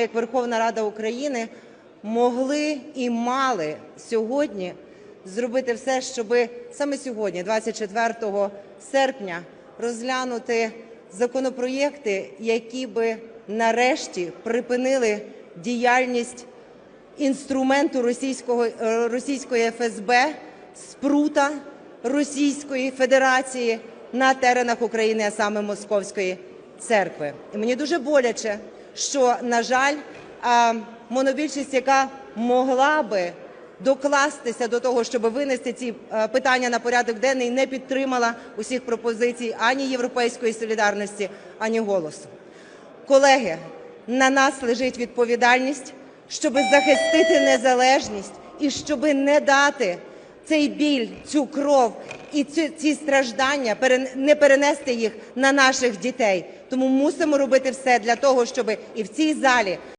як Верховна Рада України могли і мали сьогодні зробити все, щоб саме сьогодні, 24 серпня, розглянути законопроєкти, які би нарешті припинили діяльність інструменту російського, е, російської ФСБ, спрута Російської Федерації на теренах України, а саме Московської церкви. І мені дуже боляче, що, на жаль, монобільшість, яка могла би докластися до того, щоб винести ці питання на порядок денний, не підтримала усіх пропозицій ані Європейської солідарності, ані голосу. Колеги, на нас лежить відповідальність, щоб захистити незалежність і щоб не дати цей біль, цю кров і ці, ці страждання не перенести їх на наших дітей. Тому мусимо робити все для того, щоб і в цій залі